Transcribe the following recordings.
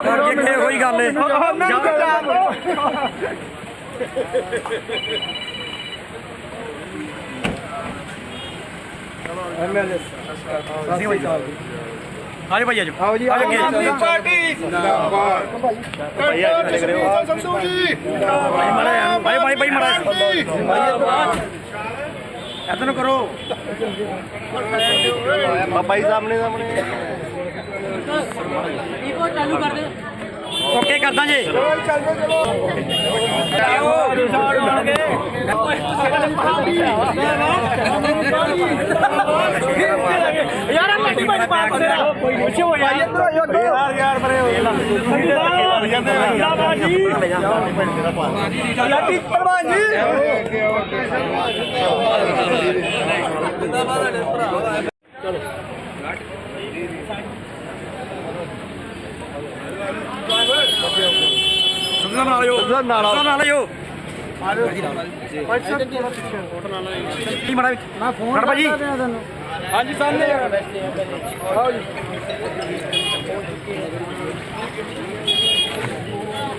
ਕਰਕੇ ਕਿਹੇ ਹੋਈ ਗੱਲ ਏ। ਆਜੋ ਭਾਈ ਆਜੋ। ਆਓ ਜੀ ਆਜੋ ਅੱਗੇ। ਪਾਰਟੀ। ਭਾਈ ਆਜੋ ਥੱਲੇ ਕਰਿਓ ਸੰਧੂ ਜੀ। ਭਾਈ ਮੜਾ ਭਾਈ ਭਾਈ ਭਾਈ ਮੜਾ ਇਦਾਂ ਨੂੰ ਕਰੋ। ਬਾਬਾ ਜੀ ਸਾਹਮਣੇ ਸਾਹਮਣੇ। ਓਕੇ, ਕਰਦਾ ਜੀ। ਯਾਰ ਮੱਟੀ ਮੱਟੀ ਪਾਪ ਦੇ ਕੋਈ ਪਿੱਛੇ ਹੋ ਜਾ। ਯਾਰ ਯਾਰ ਪਰੇ ਹੋ ਜਾ ਬਾਜੀ ਲੱਟੀ ਪ੍ਰਵਾਨ ਜੀ। ਸੁਣਨਾ ਨਾਲ ਆਇਓ ਸੁਣਨਾ ਨਾਲ ਆਇਓ ਕੀ ਮੜਾ ਮੈਂ ਫੋਨ ਭਾਜੀ ਹਾਂਜੀ ਸਾਹਮਣੇ ਆਓ ਜੀ।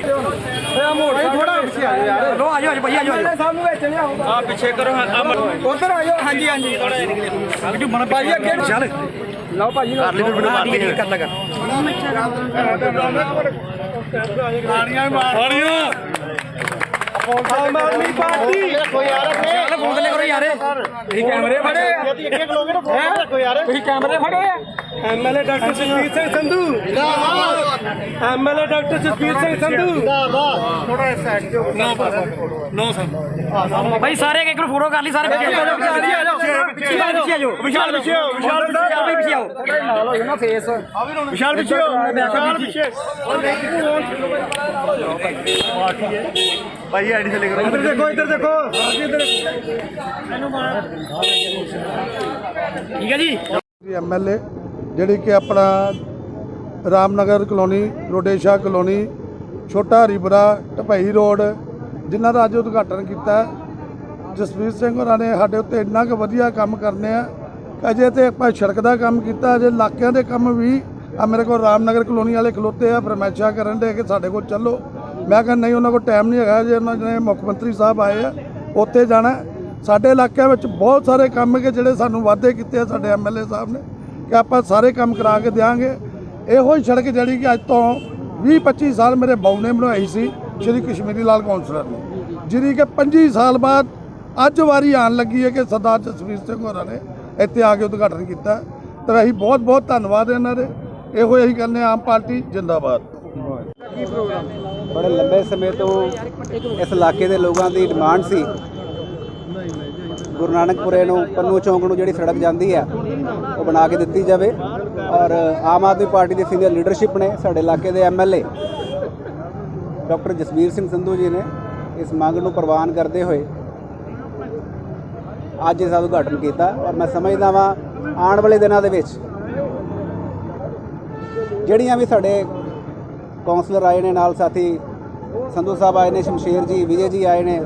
ਓਏ ਮੋੜ ਥੋੜਾ ਪਿੱਛੇ ਆ ਯਾਰ। ਲੋ ਆਜੋ ਆਜੋ ਭਾਈ ਆਜੋ ਆਜੋ ਸਾਹਮਣੇ ਵਿੱਚ ਲਿਆਓ ਆ ਪਿੱਛੇ ਕਰੋ ਉਧਰ ਆਜੋ ਹਾਂਜੀ ਹਾਂਜੀ। ਕਿਉਂ ਮਨ ਭਾਜੀ ਅੱਗੇ ਚੱਲ। ਲਓ ਭਾਜੀ ਕਰ ਲੈ ਵੀਡੀਓ ਮਾਰ ਲਈ ਕਰ ਪਾਣੀਆਂ ਪਾਣੀਆਂ ਆਮ ਆਦਮੀ ਪਾਰਟੀ ਦੇਖੋ ਯਾਰ ਚੱਲ ਫੋਨ ਤੇ ਕਰੋ ਯਾਰ। ਤੁਸੀਂ ਕੈਮਰੇ ਫੜੇ ਤੁਸੀਂ ਕੈਮਰੇ ਫੜੇ ਐਮਐਲਏ ਡਾਕਟਰ ਸੁਖਬੀਰ ਸਿੰਘ ਸੰਧੂ ਜਿੰਦਾਬਾਦ ਐਮਐਲਏ ਡਾਕਟਰ ਸੁਖਬੀਰ ਸਿੰਘ ਸੰਧੂ ਜਿੰਦਾਬਾਦ ਥੋੜਾ ਸਾਈਡ ਤੇ ਨੋ ਨੋ ਸਰ ਭਾਈ ਸਾਰੇ ਇੱਕ ਨੂੰ ਫੋਟੋ ਕਰ ਲਈ ਸਾਰੇ ਪਿੱਛੇ ਆ ਜਾਓ ਪਿੱਛੇ ਆ ਜਾਓ ਪਿੱਛੇ ਆ ਜਾਓ ਵਿਸ਼ਾਲ ਪਿੱਛੇ ਆਓ ਵਿਸ਼ਾਲ ਪਿੱਛੇ ਆਓ ਨਾਲ ਹੋ ਨਾ ਫੇਸ ਵਿਸ਼ਾਲ ਪਿੱਛੇ ਆਓ ਵਿਸ਼ਾਲ ਪਿੱਛੇ ਭਾਈ ਆਈਡੀ ਥੱਲੇ ਕਰੋ ਇੱਧਰ ਦੇਖੋ ਇੱਧਰ ਦੇਖੋ ਇੱਧਰ ਠੀਕ ਹੈ ਜੀ ਐਮਐਲਏ ਜਿਹੜੀ ਕਿ ਆਪਣਾ ਰਾਮਨਗਰ ਕਲੋਨੀ, ਰੋਡੇਸ਼ਾ ਕਲੋਨੀ, ਛੋਟਾ ਹਰੀਪੁਰਾ ਟਪਈ ਰੋਡ, ਜਿਨ੍ਹਾਂ ਦਾ ਅੱਜ ਉਦਘਾਟਨ ਕੀਤਾ ਜਸਵੀਰ ਸਿੰਘ ਹੋਰਾਂ ਨੇ ਸਾਡੇ ਉੱਤੇ ਇੰਨਾ ਕੁ ਵਧੀਆ ਕੰਮ ਕਰਨੇ ਆ ਅਜੇ ਤੇ ਆਪਾਂ ਸੜਕ ਦਾ ਕੰਮ ਕੀਤਾ, ਅਜੇ ਇਲਾਕਿਆਂ ਦੇ ਕੰਮ ਵੀ ਆ ਮੇਰੇ ਕੋਲ ਰਾਮਨਗਰ ਕਲੋਨੀ ਵਾਲੇ ਖਲੋਤੇ ਆ, ਫਰਮਾਇਸ਼ਾਂ ਕਰਨ ਦੇ ਕਿ ਸਾਡੇ ਕੋਲ ਚੱਲੋ। ਮੈਂ ਕਿਹਾ ਨਹੀਂ, ਉਹਨਾਂ ਕੋਲ ਟਾਈਮ ਨਹੀਂ ਹੈਗਾ, ਜੇ ਉਹਨਾਂ ਨੇ ਮੁੱਖ ਮੰਤਰੀ ਸਾਹਿਬ ਆਏ ਆ, ਉੱਥੇ ਜਾਣਾ। ਸਾਡੇ ਇਲਾਕਿਆਂ ਵਿੱਚ ਬਹੁਤ ਸਾਰੇ ਕੰਮ ਕਿ ਜਿਹੜੇ ਸਾਨੂੰ ਵਾਅਦੇ ਕੀਤੇ ਆ, ਸਾਡੇ ਐਮਐਲਏ ਸਾਹਿਬ ਨੇ। ਕਿ ਆਪਾਂ ਸਾਰੇ ਕੰਮ ਕਰਾ ਕੇ ਦਿਆਂਗੇ। ਇਹੋ ਹੀ ਸੜਕ ਜਿਹੜੀ ਕਿ ਅੱਜ ਤੋਂ 20 25 ਸਾਲ ਮੇਰੇ ਬਾਊ ਨੇ ਬਣਾਈ ਸੀ, ਸ਼੍ਰੀ ਕਸ਼ਮੀਰੀ ਲਾਲ ਕੌਂਸਲਰ ਨੇ। ਜਿਹੜੀ ਕਿ 25 ਸਾਲ ਬਾਅਦ ਅੱਜ ਵਾਰੀ ਆਣ ਲੱਗੀ ਹੈ ਕਿ ਸਰਦਾਰ ਜਸਵੀਰ ਸਿੰਘ ਹੋਰਾਂ ਨੇ ਇੱਥੇ ਆ ਕੇ ਉਦਘਾਟਨ ਕੀਤਾ। ਤਾਂ ਅਸੀਂ ਬਹੁਤ ਬਹੁਤ ਧੰਨਵਾਦ ਇਹਨਾਂ ਦੇ। ਇਹੋ ਹੀ ਕਹਿੰਦੇ ਆਮ ਪਾਰਟੀ ਜਿੰਦਾਬਾਦ। ਬੜੇ ਲੰਬੇ ਸਮੇਂ ਤੋਂ ਇਸ ਇਲਾਕੇ ਦੇ ਲੋਕਾਂ ਦੀ ਡਿਮਾਂਡ ਸੀ। ਗੁਰੂ ਨਾਨਕਪੁਰੇ ਨੂੰ, ਪੰਨੂ ਚੌਂਕ ਨੂੰ ਜਿਹੜੀ ਸੜਕ ਜਾਂਦੀ ਹੈ ਉਹ ਬਣਾ ਕੇ ਦਿੱਤੀ ਜਾਵੇ। ਔਰ ਆਮ ਆਦਮੀ ਪਾਰਟੀ ਦੇ ਸੀਨੀਅਰ ਲੀਡਰਸ਼ਿਪ ਨੇ ਸਾਡੇ ਇਲਾਕੇ ਦੇ ਐਮਐਲਏ ਡਾਕਟਰ ਜਸਵੀਰ ਸਿੰਘ ਸੰਧੂ ਜੀ ਨੇ ਇਸ ਮੰਗ ਨੂੰ ਪ੍ਰਵਾਨ ਕਰਦੇ ਹੋਏ ਅੱਜ ਇਸ ਦਾ ਉਦਘਾਟਨ ਕੀਤਾ। ਔਰ ਮੈਂ ਸਮਝਦਾ ਵਾਂ, ਆਉਣ ਵਾਲੇ ਦਿਨਾਂ ਦੇ ਵਿੱਚ ਜਿਹੜੀਆਂ ਵੀ ਸਾਡੇ ਕਾਉਂਸਲਰ ਆਏ ਨੇ, ਨਾਲ ਸਾਥੀ ਸੰਧੂ ਸਾਹਿਬ ਆਏ ਨੇ, ਸ਼ਮਸ਼ੇਰ ਜੀ, ਵਿਜੇ ਜੀ ਆਏ ਨੇ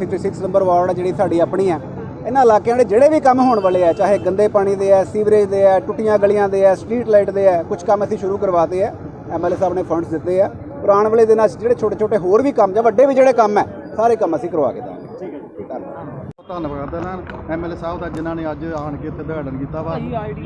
66 ਨੰਬਰ ਵਾਰਡ ਜਿਹੜੀ ਸਾਡੀ ਆਪਣੀ ਆ। ਇਹਨਾਂ ਇਲਾਕਿਆਂ ਦੇ ਜਿਹੜੇ ਵੀ ਕੰਮ ਹੋਣ ਵਾਲੇ ਆ ਚਾਹੇ ਗੰਦੇ ਪਾਣੀ ਦੇ ਆ ਸੀਵਰੇਜ ਦੇ ਆ ਟੁੱਟੀਆਂ ਗਲੀਆਂ ਦੇ ਆ ਸਟਰੀਟ ਲਾਈਟ ਦੇ ਆ ਕੁਝ ਕੰਮ ਅਸੀਂ ਸ਼ੁਰੂ ਕਰਵਾਤੇ ਆ। ਐਮਐਲਏ ਸਾਹਿਬ ਨੇ ਫੰਡਸ ਦਿੱਤੇ ਆ। ਔਰ ਆਉਣ ਵਾਲੇ ਦਿਨਾਂ 'ਚ ਜਿਹੜੇ ਛੋਟੇ ਛੋਟੇ ਹੋਰ ਵੀ ਕੰਮ ਜਾਂ ਵੱਡੇ ਵੀ ਜਿਹੜੇ ਕੰਮ ਹੈ ਸਾਰੇ ਕੰਮ ਅਸੀਂ ਕਰਵਾ ਕੇ ਦਾਂਗੇ। ਠੀਕ ਹੈ ਧੰਨਵਾਦ। ਧੰਨਵਾਦ ਕਰਦਾ ਨਾ ਐਮਐਲਏ ਸਾਹਿਬ ਦਾ ਜਿਨ੍ਹਾਂ ਨੇ ਅੱਜ ਆਣ ਕੇ ਇੱਥੇ ਉਦਘਾਟਨ ਕੀਤਾ ਵਾ।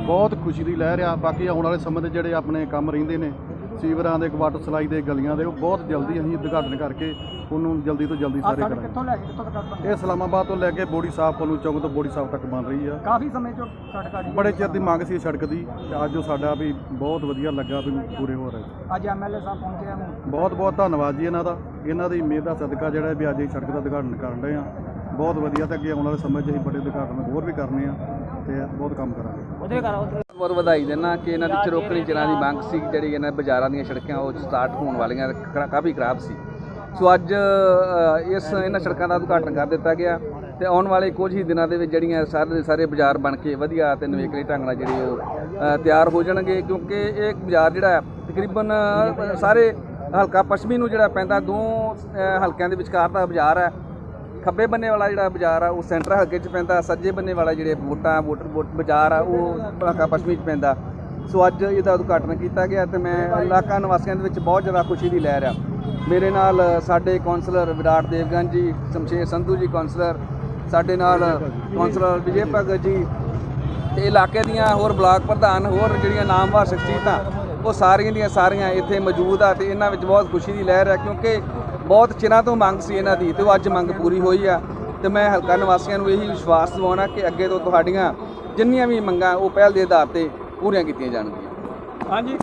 ਬਹੁਤ ਖੁਸ਼ੀ ਦੀ ਲਹਿਰ ਆ। ਬਾਕੀ ਆਉਣ ਵਾਲੇ ਸਮੇਂ ਦੇ ਜਿਹੜੇ ਆਪਣੇ ਕੰਮ ਰਹਿੰਦੇ ਨੇ ਸੀਵਰਾਂ ਦੇ ਵਾਟਰ ਸਲਾਈ ਦੇ ਗਲੀਆਂ ਦੇ ਉਹ ਬਹੁਤ ਜਲਦੀ ਅਸੀਂ ਉਦਘਾਟਨ ਕਰਕੇ ਉਹਨੂੰ ਜਲਦੀ ਤੋਂ ਜਲਦੀ ਸਾਰੇ ਕਰਾਂਗੇ। ਕਿੱਥੋਂ ਲੈ ਕੇ ਕਿੱਥੋਂ ਤੱਕ ਬਣ- ਇਹ ਇਸਲਾਮਾਬਾਦ ਤੋਂ ਲੈ ਕੇ ਬੋੜੀ ਸਾਹਿਬ ਪੱਲੂ ਚੌਂਕ ਤੋਂ ਬੋੜੀ ਸਾਹਿਬ ਤੱਕ ਬਣ ਰਹੀ ਆ। ਕਾਫੀ ਸਮੇਂ ਤੋਂ ਸੜਕ ਆ ਜੀ ਬੜੇ ਚਿਰ ਦੀ ਮੰਗ ਸੀ ਸੜਕ ਦੀ। ਤੇ ਅੱਜ ਉਹ ਸਾਡਾ ਵੀ ਬਹੁਤ ਵਧੀਆ ਲੱਗਾ ਵੀ ਪੂਰੇ ਹੋ ਰਹੇ। ਅੱਜ ਐਮਐਲਏ ਸਾਹਿਬ ਪਹੁੰਚੇ ਆ ਬਹੁਤ ਬਹੁਤ ਧੰਨਵਾਦ ਜੀ ਇਹਨਾਂ ਦਾ। ਇਹਨਾਂ ਦੀ ਮਿਹਰ ਦਾ ਸਦਕਾ ਜਿਹੜਾ ਵੀ ਅੱਜ ਇਹ ਸੜਕ ਦਾ ਉਦਘਾਟਨ ਕਰਨ ਰਹੇ ਆ। ਬਹੁਤ ਵਧੀਆ ਤੇ ਅੱਗੇ ਆਉਣ ਵਾਲੇ ਸਮੇਂ 'ਚ ਅਸੀਂ ਬੜੇ ਉਦਘਾਟਨ ਹੋਰ ਵੀ ਕਰਨੇ ਆ ਤੇ ਬਹੁਤ ਕੰਮ ਕਰਾਂਗੇ। ਬਹੁਤ ਵਧਾਈ ਦੇਣਾ ਕਿ ਇਹਨਾਂ ਦੀ ਚਰੋਕਣੀ ਚਿਰਾਂ ਦੀ ਮੰਗ ਸੀ, ਜਿਹੜੀ ਇਹਨਾਂ ਬਾਜ਼ਾਰਾਂ ਦੀਆਂ ਸੜਕਾਂ ਉਹ ਸਟਾਰਟ ਹੋਣ ਵਾਲੀਆਂ ਕਾਫੀ ਖਰਾਬ ਸੀ। ਸੋ ਅੱਜ ਇਸ ਇਹਨਾਂ ਸੜਕਾਂ ਦਾ ਉਦਘਾਟਨ ਕਰ ਦਿੱਤਾ ਗਿਆ ਤੇ ਆਉਣ ਵਾਲੇ ਕੁਝ ਹੀ ਦਿਨਾਂ ਦੇ ਵਿੱਚ ਜਿਹੜੀਆਂ ਸਾਰੇ ਦੇ ਸਾਰੇ ਬਾਜ਼ਾਰ ਬਣ ਕੇ ਵਧੀਆ ਤੇ ਨਵੇਕਲੇ ਢੰਗ ਨਾਲ ਜਿਹੜੇ ਉਹ ਤਿਆਰ ਹੋ ਜਾਣਗੇ, ਕਿਉਂਕਿ ਇਹ ਬਾਜ਼ਾਰ ਜਿਹੜਾ ਤਕਰੀਬਨ ਸਾਰੇ ਹਲਕਾ ਪੱਛਮੀ ਨੂੰ ਜਿਹੜਾ ਪੈਂਦਾ, ਦੋ ਹਲਕਿਆਂ ਦੇ ਵਿਚਕਾਰ ਦਾ ਬਾਜ਼ਾਰ ਹੈ। ਖੱਬੇ ਬੰਨੇ ਵਾਲਾ ਜਿਹੜਾ ਬਾਜ਼ਾਰ ਆ, ਉਹ ਸੈਂਟਰ ਹਲਕੇ 'ਚ ਪੈਂਦਾ, ਸੱਜੇ ਬੰਨੇ ਵਾਲਾ ਜਿਹੜੇ ਵੋਟਾਂ, ਵੋਟਰ, ਵੋਟ ਬਾਜ਼ਾਰ ਆ, ਉਹ ਹਲਕਾ ਪੱਛਮੀ 'ਚ ਪੈਂਦਾ। ਸੋ ਅੱਜ ਇਹਦਾ ਉਦਘਾਟਨ ਕੀਤਾ ਗਿਆ ਤੇ ਮੈਂ ਇਲਾਕਾ ਨਿਵਾਸੀਆਂ ਦੇ ਵਿੱਚ ਬਹੁਤ ਜ਼ਿਆਦਾ ਖੁਸ਼ੀ ਦੀ ਲਹਿਰ ਆ। ਮੇਰੇ ਨਾਲ ਸਾਡੇ ਕੌਂਸਲਰ ਵਿਰਾਟ ਦੇਵਗਨ ਜੀ, ਸ਼ਮਸ਼ੇਰ ਸੰਧੂ ਜੀ ਕੌਂਸਲਰ, ਸਾਡੇ ਨਾਲ ਕੌਂਸਲਰ ਵਿਜੇ ਭਗਤ ਜੀ ਤੇ ਇਲਾਕੇ ਦੀਆਂ ਹੋਰ ਬਲਾਕ ਪ੍ਰਧਾਨ, ਹੋਰ ਜਿਹੜੀਆਂ ਨਾਮਵਾਰ ਸ਼ਖਸੀਅਤਾਂ, ਉਹ ਸਾਰੀਆਂ ਦੀਆਂ ਸਾਰੀਆਂ ਇੱਥੇ ਮੌਜੂਦ ਆ ਤੇ ਇਹਨਾਂ ਵਿੱਚ ਬਹੁਤ ਖੁਸ਼ੀ ਦੀ ਲਹਿਰ ਹੈ ਕਿਉਂਕਿ ਬਹੁਤ ਚਿਰਾਂ ਤੋਂ ਮੰਗ ਸੀ ਇਹਨਾਂ ਦੀ ਤੇ ਉਹ ਅੱਜ ਮੰਗ ਪੂਰੀ ਹੋਈ ਆ ਤੇ ਮੈਂ ਹਲਕਾ ਨਿਵਾਸੀਆਂ ਨੂੰ ਇਹੀ ਵਿਸ਼ਵਾਸ ਦਿਵਾਉਣਾ ਕਿ ਅੱਗੇ ਤੋਂ ਤੁਹਾਡੀਆਂ ਜਿੰਨੀਆਂ ਵੀ ਮੰਗਾਂ ਉਹ ਪਹਿਲ ਦੇ ਆਧਾਰ ਤੇ ਪੂਰੀਆਂ ਕੀਤੀਆਂ ਜਾਣਗੀਆਂ। ਹਾਂਜੀ